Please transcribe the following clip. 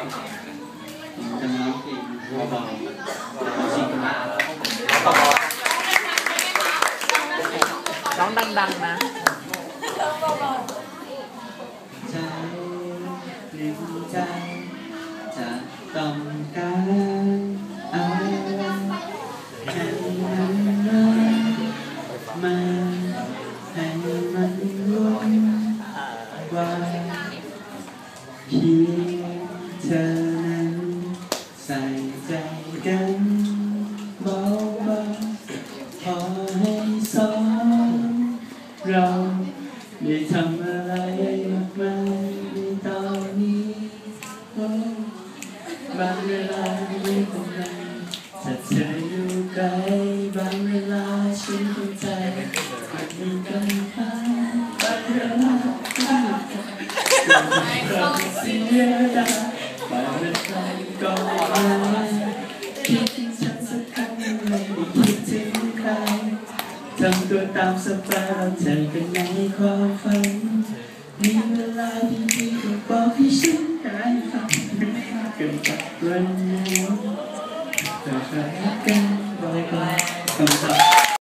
จะร้องเพลงเบาๆชิงมาร้องดังๆนะใจหนึ่งใจจะต้องการอะไรให้มันมามาให้มันรู้ว่าเพียง ใส่ใจกันเบาๆพอให้สองเราได้ทำอะไรมากมายในตอนนี้โอ้บางเวลาไม่เป็นไรถ้าเธออยู่ไกลบางเวลาฉันเข้าใจมันมีกันบ้างบางเวลาไม่เราเสียดาย คิดฉันสักครั้งเลยได้คิดถึงใครทำตัวตามสบายเราเจอกันในความฝันมีเวลาดีๆก็บอกให้ฉันได้ฟังไม่มากเกินไปวันนี้เรารักกัน